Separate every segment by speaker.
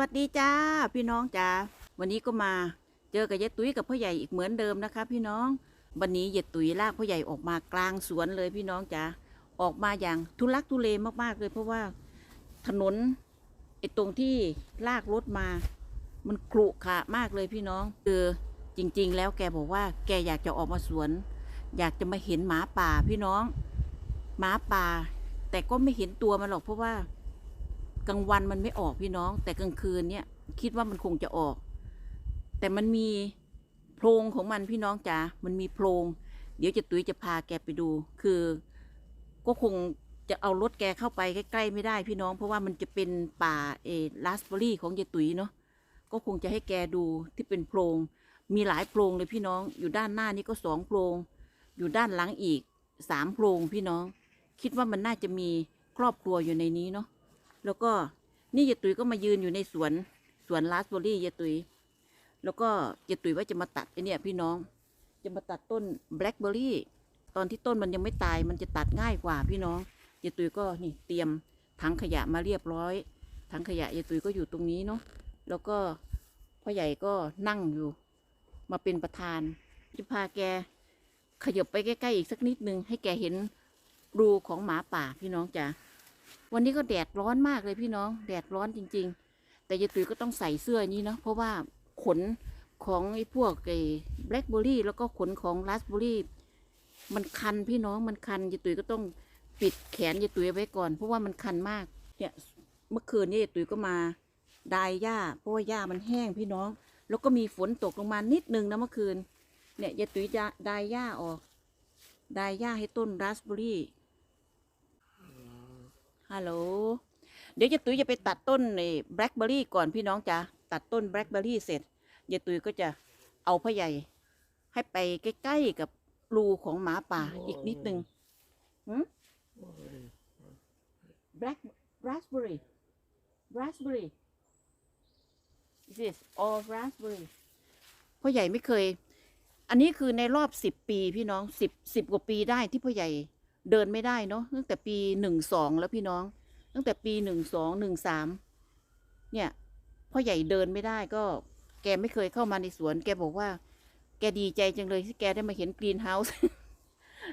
Speaker 1: วัสดีจ้าพี่น้องจ้าวันนี้ก็มาเจอกับยายตุ้ยกับพ่อใหญ่อีกเหมือนเดิมนะคะ พี่น้องวันนี้ยายตุ้ยลากพ่อใหญ่ออกมากลางสวนเลยพี่น้องจ้าออกมาอย่างทุลักทุเลมากๆเลยเพราะว่าถนนไอ้ตรงที่ลากรถมา มันกรุขระมากเลยพี่น้องคือจริง ๆ แล้วแกบอกว่า แกอยากจะออกมาสวน อยากจะมาเห็นหมาป่าพี่น้องหมาป่า แต่ก็ไม่เห็นตัวมันหรอกเพราะว่า กลางวันมันไม่ออกพี่น้อง แต่กลางคืนเนี่ยคิดว่ามันคงจะออก แต่มันมีโพรงของมันพี่น้องจ๋ามันมีโพรง เดี๋ยวจะตุ้ยจะพาแกไปดู คือ ก็คงจะเอารถแกเข้าไปใกล้ๆไม่ได้พี่น้อง เพราะว่ามันจะเป็นป่าเอลาสเบอรี่ของยายตุ้ยเนาะก็คงจะให้แกดูที่เป็นโพรงมีหลายโพรงเลยพี่น้อง อยู่ด้านหน้านี่ก็สองโพรง อยู่ด้านหลังอีกสามโพรงพี่น้อง คิดว่ามันน่าจะมีครอบครัวอยู่ในนี้เนาะ แล้วก็นี่ยายตุ๋ยก็มายืนอยู่ในสวนสวนราสเบอร์รี่ยายตุ๋ยแล้วก็ยายตุ๋ยว่าจะมาตัดไอเนี่ยพี่น้อง จะมาตัดต้นแบล็คเบอร์รี่ตอนที่ต้นมันยังไม่ตายมันจะตัดง่ายกว่าพี่น้องยายตุ๋ยก็นี่เตรียมถังขยะมาเรียบร้อยถังขยะยายตุ๋ยก็อยู่ตรงนี้เนาะแล้วก็พ่อใหญ่ก็นั่งอยู่ มาเป็นประธานจะพาแกขยับไปใกล้ๆอีกสักนิดนึงให้แกเห็นรูของหมาป่าพี่น้องจ้ะ วันนี้ก็แดดร้อนมากเลยพี่น้อง แดดร้อนจริง ๆ แต่ยายตุ๋ยก็ต้องใส่เสื้อนี้เนาะเพราะว่าขนของไอ้พวกไอ้แบล็คเบอร์รี่แล้วก็ขนของราสเบอร์รี่มันคันพี่น้องมันคันยายตุ๋ยก็ต้องปิดแขนยายตุ๋ยไว้ก่อนเพราะว่ามันคันมากเนี่ยเมื่อคืนนี้ยายตุ๋ยก็มาดายหญ้าเพราะว่าหญ้ามันแห้งพี่น้อง แล้วก็มีฝนตกลงมานิดนึงนะเมื่อคืนเนี่ยยายตุ๋ยจะดายหญ้าออกดายหญ้าให้ต้นราสเบอร์รี่ ฮัลโหล เดี๋ยวยายตุ้ยจะไปตัดต้นในแบล็คเบอร์รี่ก่อนพี่น้องจ้ะตัดต้นแบล็คเบอร์รี่เสร็จยายตุ้ยก็จะเอาพ่อใหญ่ ให้ไปใกล้ๆกับรูของหมาป่าอีกนิดนึงแบล็คราสเบอร์รี่ราสเบอร์รี่ this all raspberry พ่อใหญ่ไม่เคย อันนี้คือในรอบสิบปีพี่น้องสิบสิบกว่าปีได้ที่พ่อใหญ่ เดินไม่ได้เนาะตั้งแต่ปีหนึ่งสองแล้วพี่น้อง ตั้งแต่ปีหนึ่งสองหนึ่งสามเนี่ยพ่อใหญ่เดินไม่ได้ก็แกไม่เคยเข้ามาในสวน แกบอกว่า แกดีใจจังเลยที่แกได้มาเห็นกรีนเฮาส์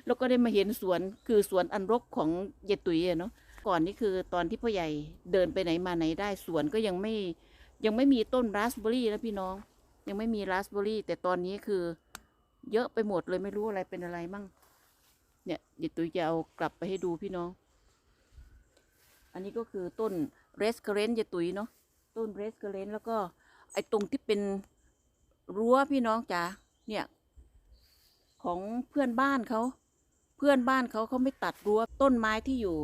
Speaker 1: แล้วก็ได้มาเห็นสวนคือสวนอันรกของเยตุยเนาะก่อนนี่คือตอนที่พ่อใหญ่เดินไปไหนมาไหนได้สวนก็ยังไม่ยังไม่มีต้นราสเบอร์รี่นะพี่น้อง ยังไม่มีราสเบอร์รี่ แต่ตอนนี้คือ เยอะไปหมดเลยไม่รู้อะไรเป็นอะไรมั่ง เนี่ยเดี๋ยวตุ้ยจะเอากลับไปให้ดูพี่น้อง อันนี้ก็คือต้นเรสเคเรนจะตุ้ยเนาะต้นเรสเคเรนแล้วก็ไอ้ตรงที่เป็นรั้วพี่น้องจ๋าเนี่ยของเพื่อนบ้านเขา เพื่อนบ้านเขาเขาไม่ตัดรั้วต้นไม้ที่อยู่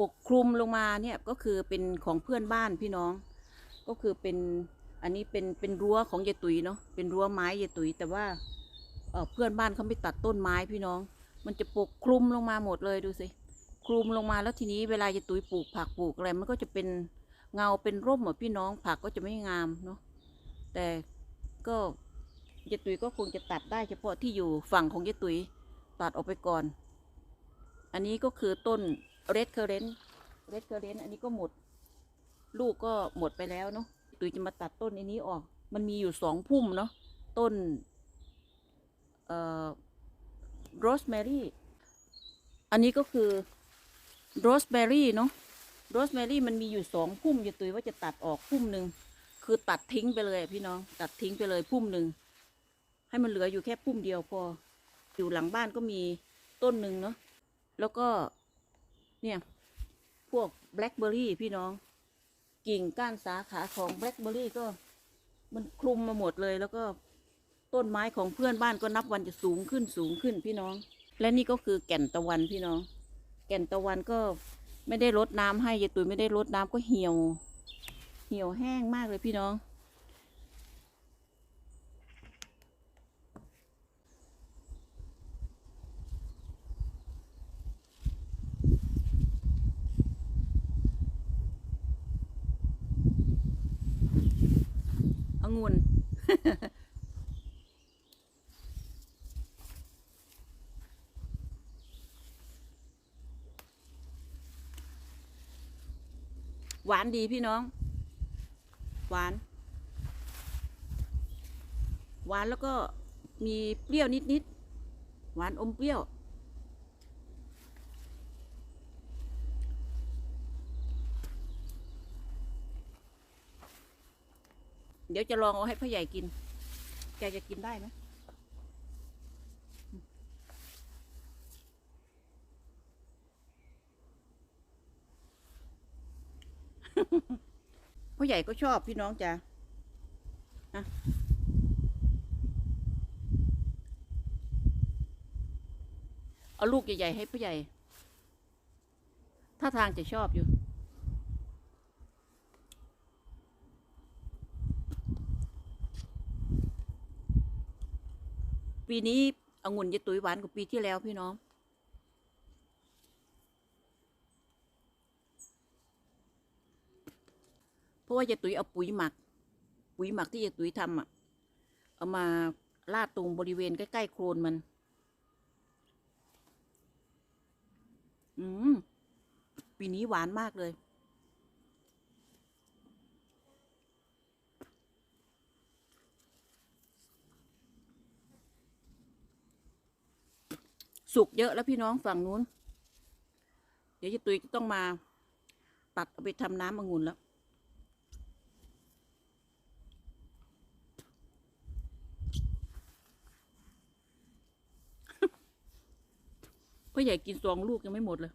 Speaker 1: ปกคลุมลงมาเนี่ยก็คือเป็นของเพื่อนบ้านพี่น้อง ก็คือเป็นอันนี้เป็นเป็นรั้วของยายตุยเนาะเป็นรั้วไม้ยายตุยแต่ว่าเอ่อเพื่อนบ้านเขาไม่ตัดต้นไม้พี่น้อง มันจะปกคลุมลงมาหมดเลยดูสิคลุมลงมาแล้วทีนี้เวลาจะตุยปลูกผักปลูกอะไรมันก็จะเป็นเงาเป็นร่มหมดพี่น้องผักก็จะไม่งามเนาะแต่ก็ยายตุยก็คงจะตัดได้เฉพาะที่อยู่ฝั่งของยายตุยตัดออกไปก่อน อันนี้ก็คือต้นเรดเคอร์เรนเรดเคอร์เรนอันนี้ก็หมด ลูกก็หมดไปแล้วเนาะตุยจะมาตัดต้นอันนี้ออก มันมีอยู่สองพุ่มเนาะต้น เอ่อ โรสแมรี่ อันนี้ก็คือโรสแมรี่เนาะ โรสแมรี่มันมีอยู่สองพุ่มอย่าตุยว่าจะตัดออกพุ่มหนึ่ง คือตัดทิ้งไปเลยพี่น้อง ตัดทิ้งไปเลยพุ่มหนึ่ง ให้มันเหลืออยู่แค่พุ่มเดียวพอ อยู่หลังบ้านก็มีต้นหนึ่งเนาะ แล้วก็ เนี่ย พวกแบล็คเบอร์รี่พี่น้อง กิ่งก้านสาขาของแบล็คเบอร์รี่ก็มันคลุมมาหมดเลยแล้วก็ ต้นไม้ของเพื่อนบ้านก็นับวันจะสูงขึ้นสูงขึ้นพี่น้อง และนี่ก็คือแก่นตะวันพี่น้อง แก่นตะวันก็ไม่ได้รดน้ำให้ยายตุยไม่ได้รดน้ำก็เหี่ยว เหี่ยวแห้งมากเลยพี่น้อง องุ่น หวานดีพี่น้อง หวาน หวานแล้วก็มีเปรี้ยวนิดๆหวานอมเปรี้ยว เดี๋ยวจะลองเอาให้พ่อใหญ่กิน แกจะกินได้ไหม ใหญ่ก็ชอบพี่น้องจ้ะเอาลูกใหญ่ๆให้พ่อใหญ่ ถ้าทางจะชอบอยู่ ปีนี้องุ่นยายตุ๋ยหวานกว่าปีที่แล้วพี่น้อง เพราะว่ายายตุ๋ยเอาปุ๋ยหมัก ปุ๋ยหมักที่ยายตุ๋ยทำอะ เอามาลาดตรงบริเวณใกล้ๆโคลนมัน อืม ปีนี้หวานมากเลย สุกเยอะแล้วพี่น้องฝั่งนู้น เดี๋ยวยายตุยต้องมา ตัดเอาไปทำน้ำองุ่นแล้ว พ่อใหญ่กินสองลูกยังไม่หมดเลย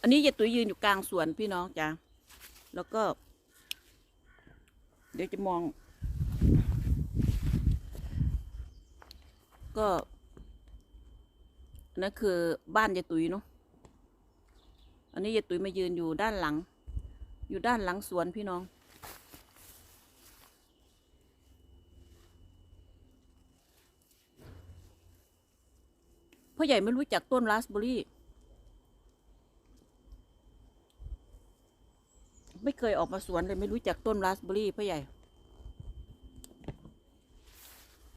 Speaker 1: อันนี้ยายตุ๋ยยืนอยู่กลางสวนพี่น้องจ้ะ แล้วก็ เดี๋ยวจะมอง ก็นั่นคือบ้านยายตุ๋ยเนาะ อันนี้ยายตุ๋ยมายืนอยู่ด้านหลัง อยู่ด้านหลังสวนพี่น้อง พ่อใหญ่ไม่รู้จักต้นราสเบอรี่ ไม่เคยออกมาสวนเลยไม่รู้จักต้นราสเบอรี่พ่อใหญ่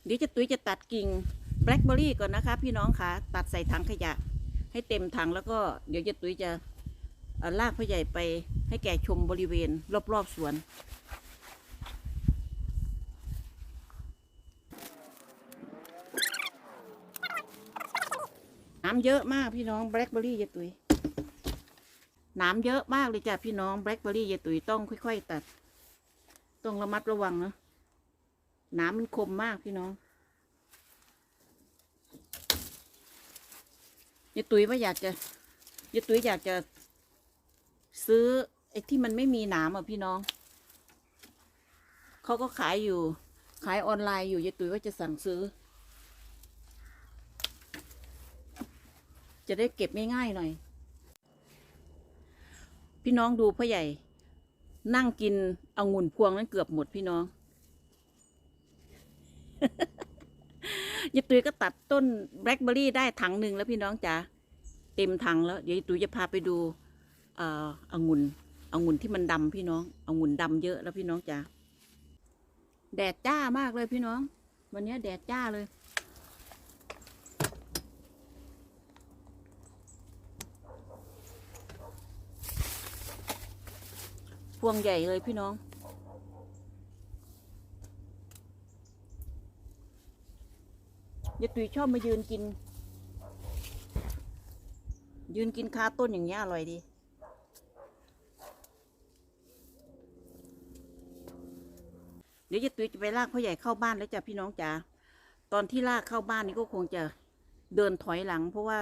Speaker 1: เดี๋ยวจะตุ้ยจะตัดกิ่ง ล็คเบอร์รี่ก่อนนะคะ พี่น้องคะตัดใส่ถังขยะ ให้เต็มถังแล้วก็เดี๋ยวจะตุ้ยจะลากพ่อใหญ่ไปให้แกชมบริเวณ รอบๆสวนน้ำเยอะมากพี่น้องแบล็คเบอร์รี่ยายตุยน้ำเยอะมากเลยจ้ะพี่น้องแบล็คเบอร์รี่ยายตุยต้องค่อย ๆ ตัด ต้องระมัดระวังนะน้ำมันคมมากพี่น้อง ยายตุยว่าอยากจะยายตุยอยากจะซื้อไอ้ที่มันไม่มีหนามอะพี่น้อง เขาก็ขายอยู่ ขายออนไลน์อยู่ยายตุยว่าจะสั่งซื้อ จะได้เก็บง่ายๆหน่อย พี่น้องดูพ่อใหญ่ นั่งกินองุ่นพวงนั้นเกือบหมดพี่น้องยายตุยก็ตัดต้นแบล็คเบอร์รี่ได้ถังหนึ่งแล้วพี่น้องจ๋า เต็มถังแล้ว เดี๋ยวตุยจะพาไปดูเอ่อองุ่นองุ่นที่มันดำพี่น้ององุ่นดำเยอะแล้วพี่น้องจ๋าแดดจ้ามากเลยพี่น้อง วันนี้แดดจ้าเลย พวงใหญ่เลยพี่น้องยายตุยชอบมายืนกิน ยืนกินคาต้นอย่างเงี้ยอร่อยดี เดี๋ยวยายตุยจะไปลากพ่อใหญ่เข้าบ้านแล้วจ้ะพี่น้องจ๋า ตอนที่ลากเข้าบ้านนี่ก็คงจะเดินถอยหลัง เพราะว่า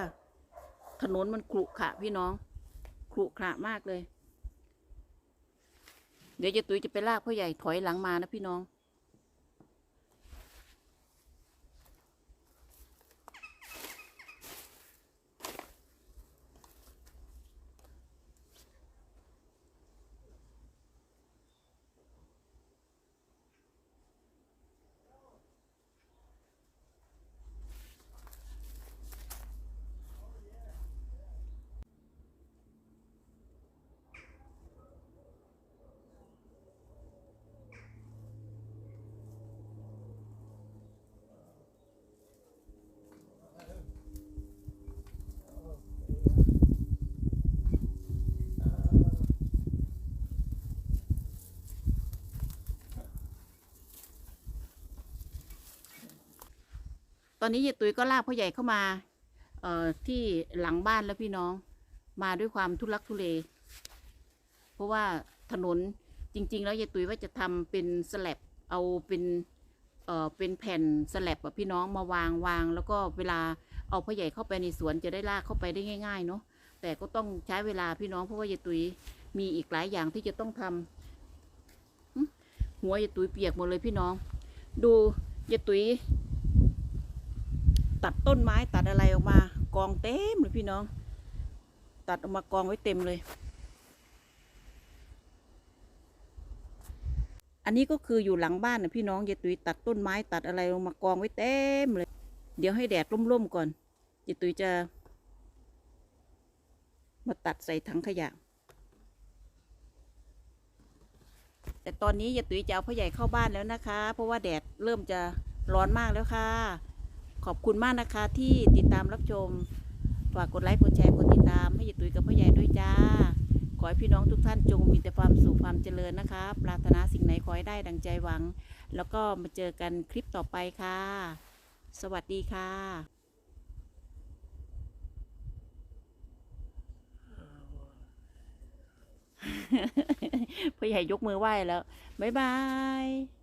Speaker 1: ถนนมันขรุขระพี่น้องขรุขระมากเลย เดี๋ยวจะตุ้ยจะไปลากพ่อใหญ่ถอยหลังมานะพี่น้อง อนนี้ยายตุ้ยก็ลากพ่อใหญ่เข้ามาเอ่อที่หลังบ้านแล้วพี่น้อง มาด้วยความทุลักทุเล เพราะว่าถนนจริง ๆ แล้วยายตุ้ยว่าจะทำเป็นสแลบเอาเป็นเอ่อเป็นแผ่นสแลบอะพี่น้องมาวางวาง แล้วก็เวลาเอาพ่อใหญ่เข้าไปในสวนจะได้ลากเข้าไปได้ง่าย ๆ เนาะแต่ก็ต้องใช้เวลาพี่น้องเพราะว่ายายตุ้ยมีอีกหลายอย่างที่จะต้องทำหึหัวยายตุ้ยเปียกหมดเลยพี่น้อง ดูยายตุ้ย ตัดต้นไม้ตัดอะไรออกมา กองเต็มเลยพี่น้อง ตัดออกมากองไว้เต็มเลย อันนี้ก็คืออยู่หลังบ้านนะพี่น้องยายตุยตัดต้นไม้ตัดอะไรลงมากองไว้เต็มเลย เดี๋ยวให้แดดร่มๆก่อนยายตุยจะ มาตัดใส่ถังขยะแต่ตอนนี้ยายตุ้ยจะเอาพ่อใหญ่เข้าบ้านแล้วนะคะ เพราะว่าแดดเริ่มจะร้อนมากแล้วค่ะ ขอบคุณมากนะคะที่ติดตามรับชม ฝากกดไลค์กดแชร์กดติดตามให้ยายตุ้ยกับพ่อใหญ่ด้วยจ้า ขอให้พี่น้องทุกท่านจงมีแต่ความสุขความเจริญนะคะ ปรารถนาสิ่งไหนขอให้ได้ดังใจหวัง แล้วก็มาเจอกันคลิปต่อไปค่ะ สวัสดีค่ะพ่อใหญ่ยกมือไหว้แล้ว บ๊ายบาย